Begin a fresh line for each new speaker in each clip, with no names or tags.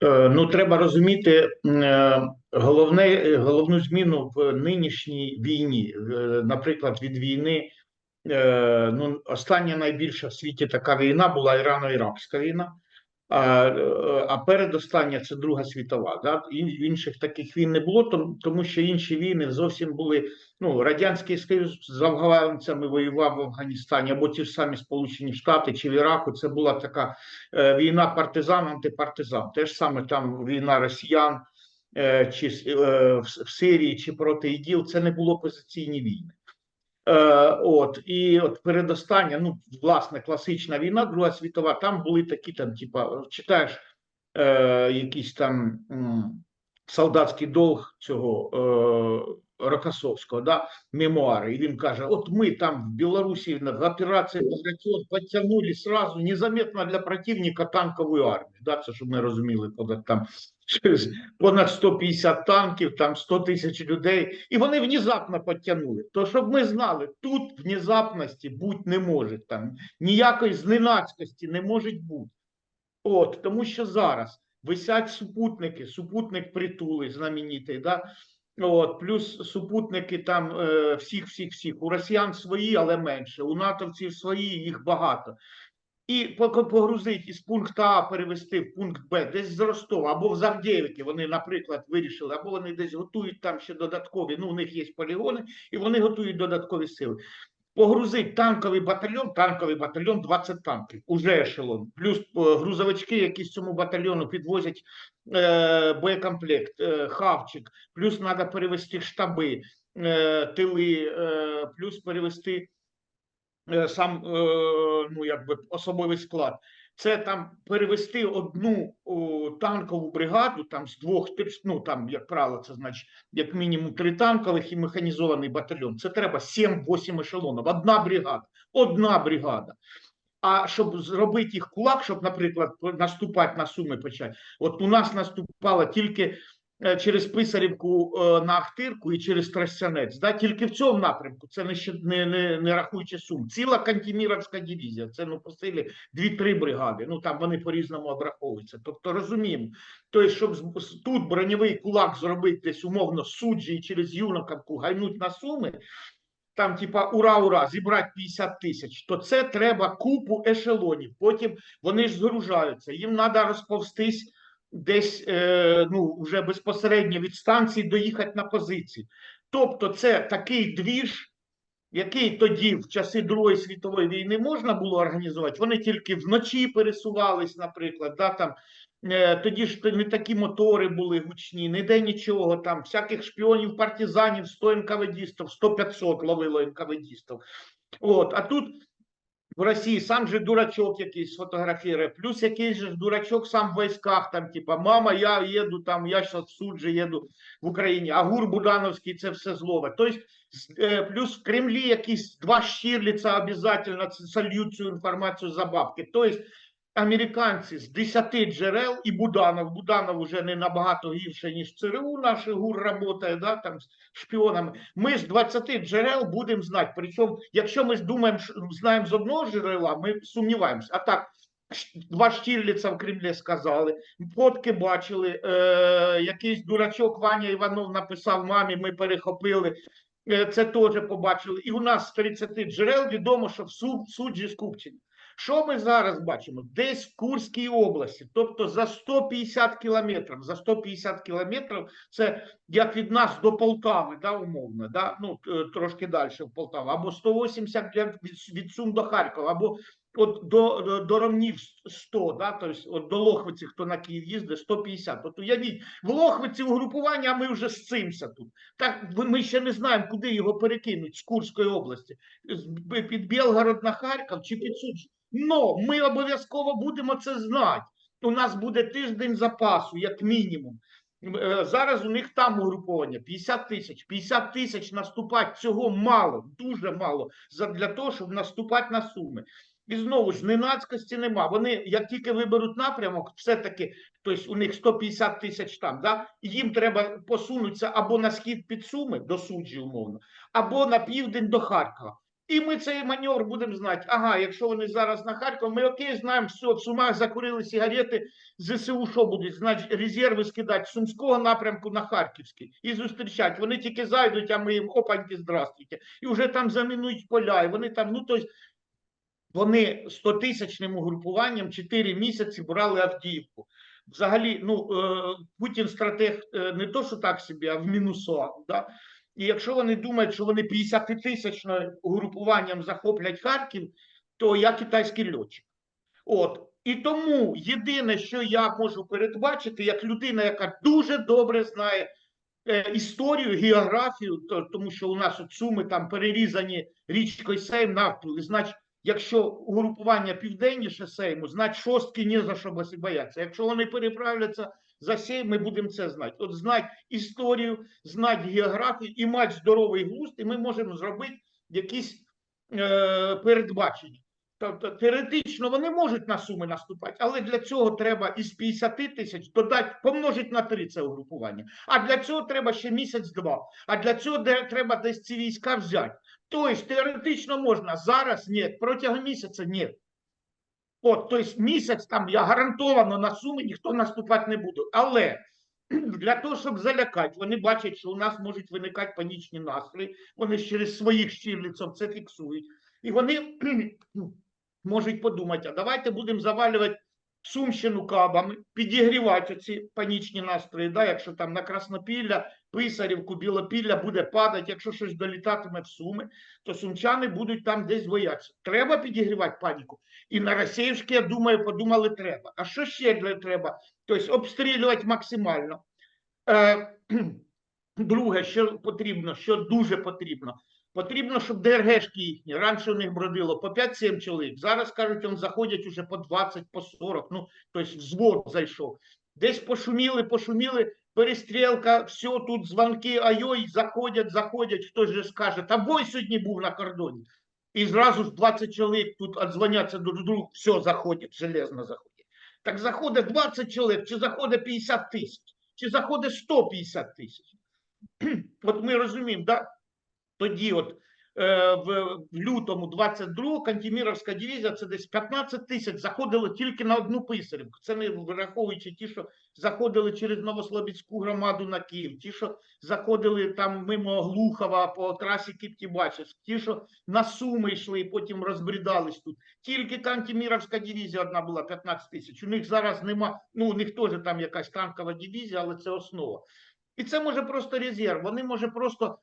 Е, Ну, треба розуміти е, головне, головну зміну в нинішній війні. Е, Наприклад, від війни, ну, остання найбільша в світі така війна була Ірано-Іракська війна, а, е, а передостання це Друга світова. Да? Ін- Інших таких війн не було, том- тому що інші війни зовсім були. Ну, Радянський Союз з афганцями воював в Афганістані, або ті ж самі Сполучені Штати чи в Іраку. Це була така е, війна партизан, антипартизан. Те ж саме там війна росіян е, чи в Сирії, чи проти іділ. Це не було позиційні війни. Е, от і от передостання, ну власне, класична війна, Друга світова, там були такі там, типа, читаєш е, якийсь там солдатський долг цього Рокосовського, да, мемуари, і він каже: От ми там в Білорусі на- операції Багратіон підтягнули сразу незаметно для противника танкову армію. Да, це щоб ми розуміли, коли там понад 150 танків, там 100 тисяч людей, і вони внезапно підтягнули. То щоб ми знали, тут внезапності бути не може, там ніякої зненацькості не може бути. От, тому що зараз висять супутники, супутник притули знаменитий, да? От, плюс супутники там е, всіх, всіх, всіх. У росіян свої, але менше, у натовців свої, їх багато. І погрузити із пункту А перевести в пункт Б, десь з Ростова або в Завдєвики, вони, наприклад, вирішили, або вони десь готують там ще додаткові, ну, у них є полігони, і вони готують додаткові сили. Погрузить танковий батальйон, танковий батальйон 20 танків, уже ешелон, плюс е, грузовички, які з цьому батальйону підвозять е, боєкомплект, е, хавчик, плюс треба перевести штаби, е, тили, е, плюс перевести е, сам е, ну, якби особовий склад. Це там перевести одну о, танкову бригаду, там з двох ну там, як правило, це значить як мінімум три танкових і механізований батальйон. Це треба 7-8 ешелонів. Одна бригада, одна бригада. А щоб зробити їх кулак, щоб, наприклад, наступати на суми почати. От у нас наступало тільки через Писарівку е, на Ахтирку і через Тростянець. Да? Тільки в цьому напрямку, це не, не, не, не рахуючи сум. Ціла Кантіміровська дивізія, це ну, по силі 2-3 бригади. Ну там вони по-різному обраховуються. Тобто розуміємо, тобто, щоб тут броньовий кулак зробити десь умовно суджі і через Юнаковку гайнуть на суми, там, типа, ура, ура, зібрати 50 тисяч, то це треба купу ешелонів. Потім вони ж згружаються, їм треба розповстись десь е, ну, вже безпосередньо від станції доїхати на позиції. Тобто, це такий двіж, який тоді, в часи Другої світової війни, можна було організувати. Вони тільки вночі пересувались, наприклад, да, там. Е, Тоді ж не такі мотори були гучні, ніде нічого там, всяких шпіонів, партизанів, 100 НКВДістів, 100-500 ловило НКВДістів. От, а тут в Росії сам же дурачок якийсь фотографірує, плюс якийсь же дурачок сам в військах, там, типа, мама, я їду там, я зараз в суд же їду в Україні, а гур Будановський це все злове. Тобто, е, плюс в Кремлі якісь два щирліця обов'язково сольють цю інформацію за бабки. Тобто, американці з 10 джерел і Буданов. Буданов уже не набагато гірше, ніж ЦРУ, наш ГУР працює, да, там з шпіонами. Ми з 20 джерел будемо знати. Причому, якщо ми думаємо, що знаємо з одного джерела, ми сумніваємося. А так, два Штірліца в Кремлі сказали, фотки бачили, е, якийсь дурачок Ваня Іванов написав мамі, ми перехопили. Е, Це теж побачили. І у нас з 30 джерел відомо, що в суд, суджі скупчені. Що ми зараз бачимо? Десь в Курській області, тобто за 150 кілометрів, за 150 кілометрів це як від нас до Полтави, да, умовно, да? ну, трошки далі в Полтаву, або 180 для- від, від Сум до Харкова, або от до, до, до Ромнів 100, да? тобто от до Лохвиці, хто на Київ їздить, 150. От уявіть, в Лохвиці угрупування, а ми вже з цимся тут. Так ми ще не знаємо, куди його перекинуть з Курської області, під Білгород на Харків чи під Суджі. Ну, ми обов'язково будемо це знати. У нас буде тиждень запасу, як мінімум. Е, Зараз у них там угруповання 50 тисяч. 50 тисяч наступати цього мало, дуже мало для того, щоб наступати на суми. І знову ж ненацькості нема. Вони як тільки виберуть напрямок, все-таки тобто у них 150 тисяч там, да? їм треба посунутися або на схід під Суми до суджі, умовно, або на південь до Харкова. І ми цей маневр будемо знати. Ага, якщо вони зараз на Харків, ми окей, знаємо, все, в Сумах закурили сигарети, ЗСУ що будуть? Значить, резерви скидати з Сумського напрямку на Харківський і зустрічати. Вони тільки зайдуть, а ми їм опаньки, здравствуйте. І вже там замінують поля, і вони там, ну тобто, вони 100-тисячним угрупуванням 4 місяці брали Авдіївку. Взагалі, ну е, Путін стратег е, не то, що так собі, а в мінусу. Да? І якщо вони думають, що вони 50-тисячним угрупуванням захоплять Харків, то я китайський льотчик. От. І тому єдине, що я можу передбачити, як людина, яка дуже добре знає е, історію, географію, то, тому що у нас от суми там перерізані річкою Сейм нафтою, значить, якщо угрупування південніше Сейму, значить шостки не за що бо- бояться. Якщо вони переправляться за Сейм, ми будемо це знати. От знати історію, знати географію і мати здоровий глузд, і ми можемо зробити якісь е, передбачення. Тобто теоретично вони можуть на суми наступати, але для цього треба із 50 тисяч додати, помножити на 3 це угрупування. А для цього треба ще місяць-два. А для цього треба десь ці війська взяти. Тобто теоретично можна зараз ні, протягом місяця ні. От, тобто місяць там я гарантовано на суми ніхто наступати не буде. Але для того, щоб залякати, вони бачать, що у нас можуть виникати панічні настрої. Вони через своїх щільниців це фіксують. І вони можуть подумати, а давайте будемо завалювати Сумщину кабами, підігрівати ці панічні настрої. Да? Якщо там на Краснопілля, Писарівку, Білопілля буде падати, якщо щось долітатиме в Суми, то сумчани будуть там десь боятися. Треба підігрівати паніку. І на Росіївське, я думаю, подумали, треба. А що ще для треба? Тобто обстрілювати максимально. Е, друге, що потрібно, що дуже потрібно. Потрібно, щоб ДРГшки їхні, раніше у них бродило по 5-7 чоловік, зараз кажуть, он заходять уже по 20, по 40, ну, тобто взвод зайшов. Десь пошуміли, пошуміли, перестрілка, все, тут дзвонки, айой, заходять, заходять, хтось же скаже, та бой сьогодні був на кордоні. І зразу ж 20 чоловік тут отдзвоняться друг другу, все, заходять, железно заходять. Так заходить 20 чоловік, чи заходить 50 тисяч, чи заходить 150 тисяч. От ми розуміємо, да? Тоді, от е, в, лютому 22-го Кантеміровська дивізія, це десь 15 тисяч заходило тільки на одну писарівку. Це не враховуючи ті, що заходили через Новослобідську громаду на Київ, ті, що заходили там мимо Глухова по трасі Кіптібачівськ, ті, що на Суми йшли і потім розбрідались тут. Тільки Кантеміровська дивізія одна була 15 тисяч. У них зараз нема, ну у них теж там якась танкова дивізія, але це основа. І це може просто резерв. Вони може просто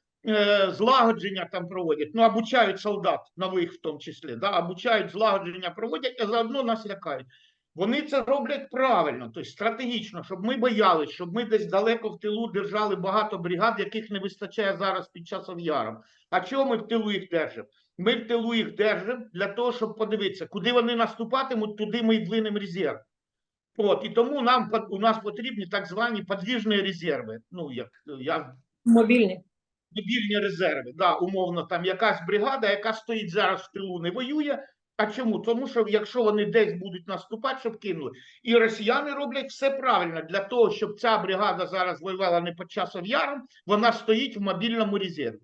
злагодження там проводять, ну, обучають солдат нових в тому числі, да, обучають злагодження проводять, а заодно нас лякають. Вони це роблять правильно, тобто стратегічно, щоб ми боялись, щоб ми десь далеко в тилу держали багато бригад, яких не вистачає зараз під час Ов'яром. А чого ми в тилу їх держимо? Ми в тилу їх держимо для того, щоб подивитися, куди вони наступатимуть, туди ми й двинемо резерв. От, і тому нам у нас потрібні так звані подвіжні резерви. Ну, як я
Мобільні.
Мобільні резерви. Да, умовно, там якась бригада, яка стоїть зараз в тилу, не воює. А чому? Тому що якщо вони десь будуть наступати, щоб кинули. І росіяни роблять все правильно для того, щоб ця бригада зараз воювала не під часом яром, вона стоїть в мобільному резерві.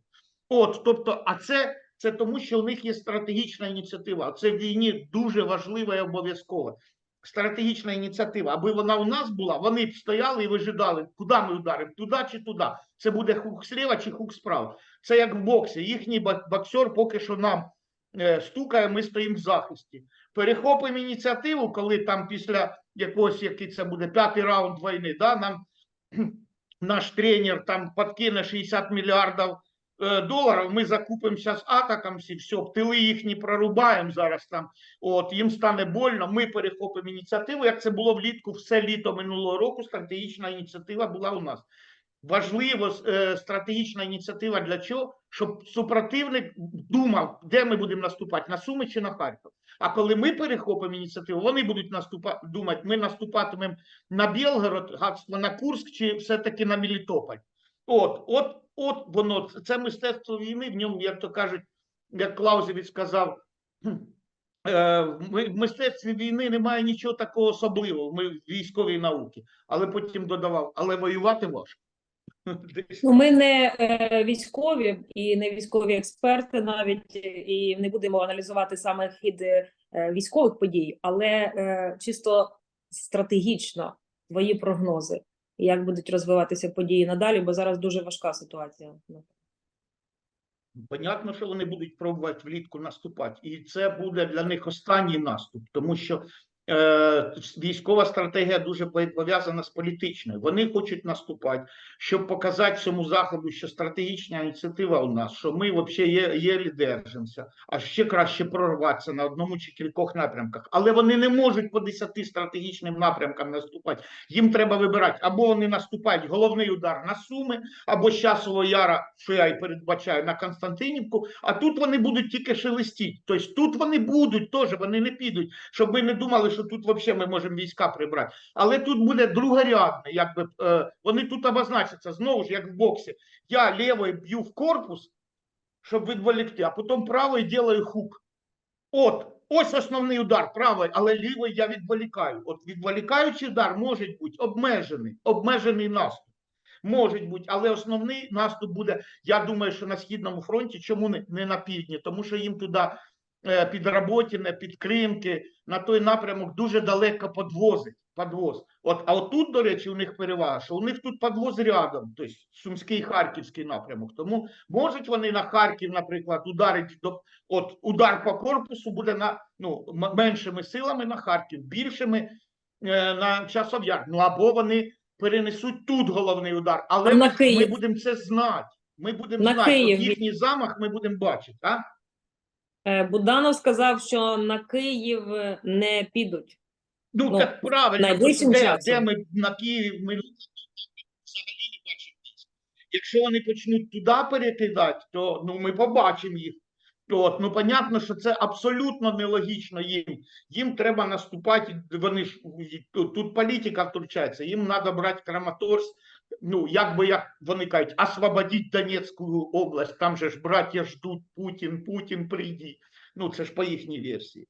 От, тобто, а це, це тому, що у них є стратегічна ініціатива. Це в війні дуже важливо і обов'язково. Стратегічна ініціатива. Аби вона у нас була, вони б стояли і вижидали, куди ми ударимо, туди чи туди. Це буде хук зліва чи хук справа. Це як в боксі. Їхній боксер поки що нам е, стукає, ми стоїмо в захисті. Перехопимо ініціативу, коли там після якогось, який це буде п'ятий раунд війни, да, нам наш тренер там подкине 60 мільярдів е, доларів, ми закупимо зараз атакамсі, все, тили їхні прорубаємо зараз там, от, їм стане больно, ми перехопимо ініціативу, як це було влітку, все літо минулого року, стратегічна ініціатива була у нас. Важливо е, стратегічна ініціатива для чого? Щоб супротивник думав, де ми будемо наступати, на Суми чи на Харків. А коли ми перехопимо ініціативу, вони будуть наступати, думати, ми наступатимемо на Білгород, гадство на Курск чи все-таки на Мелітополь. От, от, от воно, це мистецтво війни, в ньому, як то кажуть, як Клаузевич сказав, е, в мистецтві війни немає нічого такого особливого, ми в військовій науці. Але потім додавав, але воювати важко.
Ну, ми не е, військові і не військові експерти навіть, і не будемо аналізувати саме хід е, військових подій, але е, чисто стратегічно твої прогнози, як будуть розвиватися події надалі, бо зараз дуже важка ситуація.
Понятно, що вони будуть пробувати влітку наступати, і це буде для них останній наступ, тому що військова стратегія дуже пов'язана з політичною. Вони хочуть наступати, щоб показати всьому заходу, що стратегічна ініціатива у нас, що ми взагалі є, єлі держимося, а ще краще прорватися на одному чи кількох напрямках. Але вони не можуть по десяти стратегічним напрямкам наступати. Їм треба вибирати або вони наступають головний удар на Суми, або з часового яра, що я і передбачаю, на Константинівку, а тут вони будуть тільки шелестіть. Тобто тут вони будуть теж, вони не підуть, щоб ми не думали, що тут взагалі ми можемо війська прибрати. Але тут буде другорядне, якби е, вони тут обозначаться знову ж, як в боксі. Я лівою б'ю в корпус, щоб відволікти, а потім правою делаю хук. От, ось основний удар правою, але лівою я відволікаю. От відволікаючий удар може бути обмежений, обмежений наступ. Може бути, але основний наступ буде, я думаю, що на Східному фронті, чому не на півдні? Тому що їм туди е, під Роботіне, під Кримки, на той напрямок дуже далеко подвозить. Подвоз. От, а отут, до речі, у них перевага, що у них тут подвоз рядом, тобто Сумський Харківський напрямок. Тому можуть вони на Харків, наприклад, ударити до от удар по корпусу буде на ну меншими силами на Харків, більшими е, на часов'яр. Ну або вони перенесуть тут головний удар. Але
на
ми, ми будемо це знати. Ми будемо знати, їхній замах ми будемо бачити. А?
Е, Буданов сказав, що на Київ не підуть.
Ну,
Ну,
так правильно, де, де ми на Київ ми взагалі не бачимо військ. Якщо вони почнуть туди перекидати, то ну, ми побачимо їх. От, ну, понятно, що це абсолютно нелогічно їм. Їм треба наступати, вони ж тут політика втручається, їм треба брати Краматорськ, ну, як би як вони кажуть, освободити Донецьку область, там же ж браття ждуть Путін, Путін прийди. Ну, це ж по їхній версії.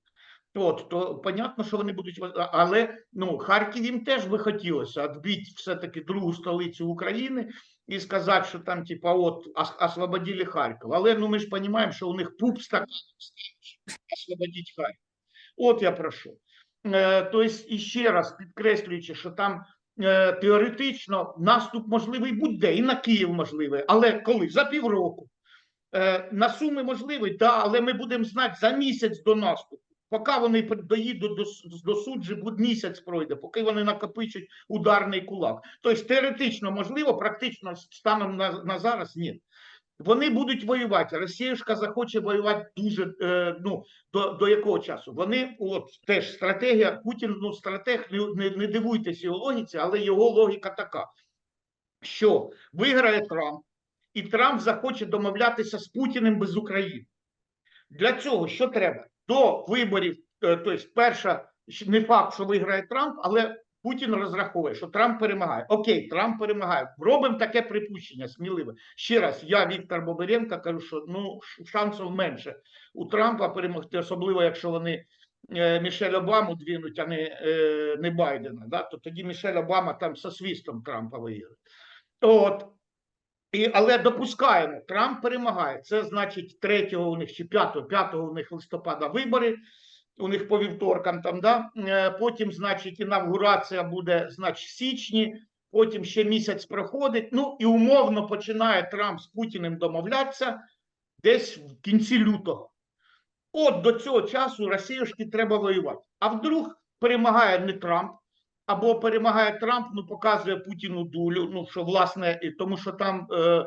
От, то понятно, що вони будуть, але ну, Харків їм теж би хотілося відбити все-таки другу столицю України і сказати, що там, типа, от, освободили Харків. Але ну, ми ж розуміємо, що у них пуп стоїть, освободити Харків. От я прошу. Тобто, і ще раз підкреслюючи, що там е, теоретично наступ можливий будь-де, і на Київ можливий, але коли? За півроку. Е, на Суми можливий, да, але ми будемо знати за місяць до наступу. Поки вони доїдуть до, до суджі, місяць пройде, поки вони накопичать ударний кулак. Тобто теоретично можливо, практично станом на, на зараз ні. Вони будуть воювати. Росіюшка захоче воювати дуже е, ну до, до якого часу? Вони от теж стратегія. Путін ну стратег, не, не, дивуйтесь його логіці, але його логіка така, що виграє Трамп, і Трамп захоче домовлятися з Путіним без України. Для цього що треба? До виборів, тобто, перша не факт, що виграє Трамп, але Путін розраховує, що Трамп перемагає. Окей, Трамп перемагає. Робимо таке припущення сміливе. Ще раз, я Віктор Бобиренко кажу, що ну шансів менше у Трампа перемогти, особливо якщо вони е, Мішель Обаму двінуть, а не, е, не Байдена. Да? То тоді Мішель Обама там со свістом Трампа виграє. От. І, але допускаємо, Трамп перемагає. Це значить 3 у них чи 5, 5 у них листопада вибори. У них по вівторкам там, да? Е, потім, значить, інавгурація буде, значить, в січні, потім ще місяць проходить. Ну і умовно починає Трамп з Путіним домовлятися десь в кінці лютого. От до цього часу Росіюшки треба воювати. А вдруг перемагає не Трамп, або перемагає Трамп, ну показує Путіну дулю. Ну що власне, тому що там е,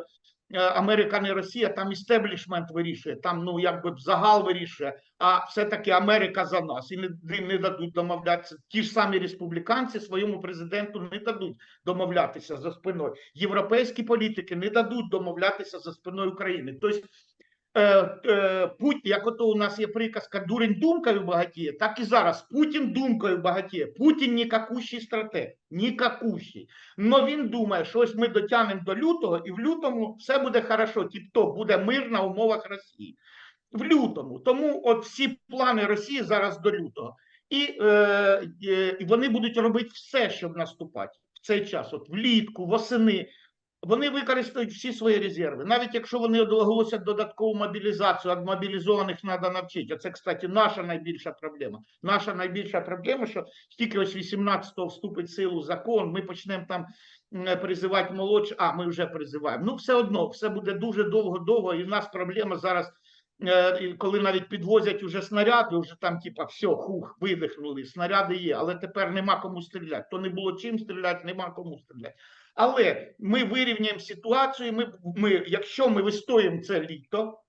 Америка не Росія, там істеблішмент вирішує, там ну якби загал вирішує. А все-таки Америка за нас і не, не дадуть домовлятися. Ті ж самі республіканці своєму президенту не дадуть домовлятися за спиною. Європейські політики не дадуть домовлятися за спиною України. Тобто е, е, як ото у нас є приказка дурень думкою багатіє, так і зараз Путін думкою багатіє. Путін нікакущий стратег, нікакущий. Но він думає, що ось ми дотягнемо до лютого, і в лютому все буде хорошо, тіп-топ, буде мир на умовах Росії. В лютому. Тому от всі плани Росії зараз до лютого. І, е, е, вони будуть робити все, щоб наступати в цей час. От влітку, восени. Вони використають всі свої резерви. Навіть якщо вони оголосять додаткову мобілізацію, а мобілізованих треба навчити. Оце, кстати, наша найбільша проблема. Наша найбільша проблема, що тільки ось 18-го вступить в силу закон, ми почнемо там призивати молодших, а ми вже призиваємо. Ну, все одно, все буде дуже довго-довго, і в нас проблема зараз. е, Коли навіть підвозять уже снаряди, вже там, типа, все, хух, видихнули, снаряди є, але тепер нема кому стріляти. То не було чим стріляти, нема кому стріляти. Але ми вирівняємо ситуацію. Ми, ми, якщо ми вистоїмо це літо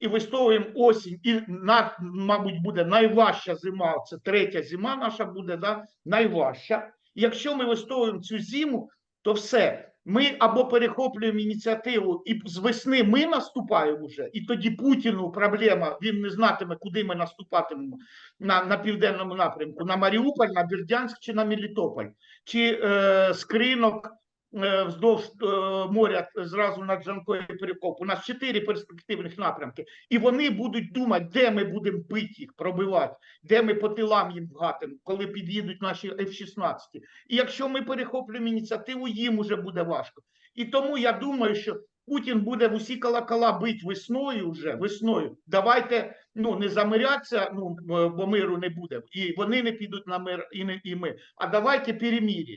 і вистоюємо осінь, і на, мабуть, буде найважча зима. Це третя зима наша буде, да, найважча. Якщо ми вистоюємо цю зиму, то все. Ми або перехоплюємо ініціативу, і з весни ми наступаємо вже, і тоді Путіну проблема, він не знатиме, куди ми наступатимемо на, на південному напрямку: на Маріуполь, на Бердянськ чи на Мелітополь, чи е, скринок вздовж е, моря зразу над Джанкою і Перекоп. У нас чотири перспективних напрямки, і вони будуть думати, де ми будемо бити їх, пробивати, де ми по тилам їм гатимо, коли під'їдуть наші F-16. І якщо ми перехоплюємо ініціативу, їм уже буде важко. І тому я думаю, що Путін буде в усі колокола бити весною вже весною. Давайте ну не замиряться, ну бо миру не буде, і вони не підуть на мир, і не і ми. А давайте перемір'я.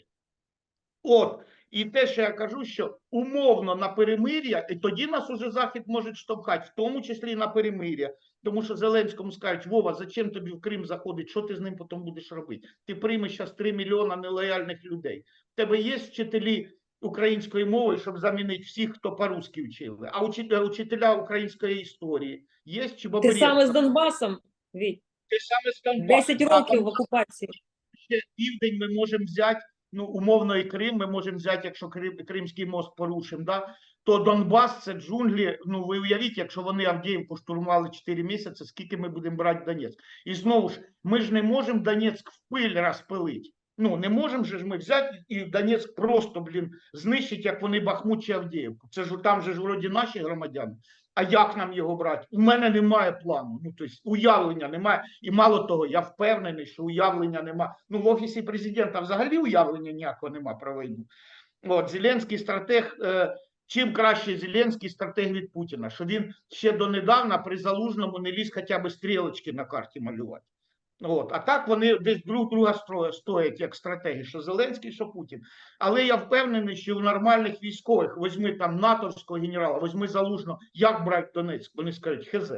От і те, що я кажу, що умовно на перемир'я, і тоді нас уже захід може штовхати, в тому числі і на перемир'я. Тому що Зеленському скажуть, Вова, зачем тобі в Крим заходить? Що ти з ним потім будеш робити? Ти приймеш зараз 3 мільйона нелояльних людей. В тебе є вчителі української мови, щоб замінити всіх, хто по-русски вчили, а учителя, учителя української історії є чи
Те
Бобрєв?
саме з Донбасом, Віть,
Те саме з Донбасом.
10 років в окупації.
ще південь ми можемо взяти, ну умовно і Крим, ми можемо взяти, якщо Крим, Кримський мост порушимо, да? то Донбас це джунглі. Ну ви уявіть, якщо вони Авдіївку штурмували 4 місяці, скільки ми будемо брати Донецьк? І знову ж, ми ж не можемо Донецьк в пиль розпилити. Ну не можемо же ж ми взяти і Донецьк просто, блін, знищити, як вони Бахмут Авдіївку. Це ж там же ж вроді наші громадяни. А як нам його брати? У мене немає плану. Ну тобто уявлення немає. І мало того, я впевнений, що уявлення немає. Ну в офісі президента взагалі уявлення ніякого немає про війну. От Зеленський стратег. Е, Чим краще Зеленський стратег від Путіна, що він ще донедавна при залужному не ліз хоча б стрілочки на карті малювати. От. А так вони десь друг друга стоять як стратегії, що Зеленський, що Путін. Але я впевнений, що у нормальних військових, возьми там натовського генерала, возьми залужно, як брати Донецьк, вони скажуть, хз.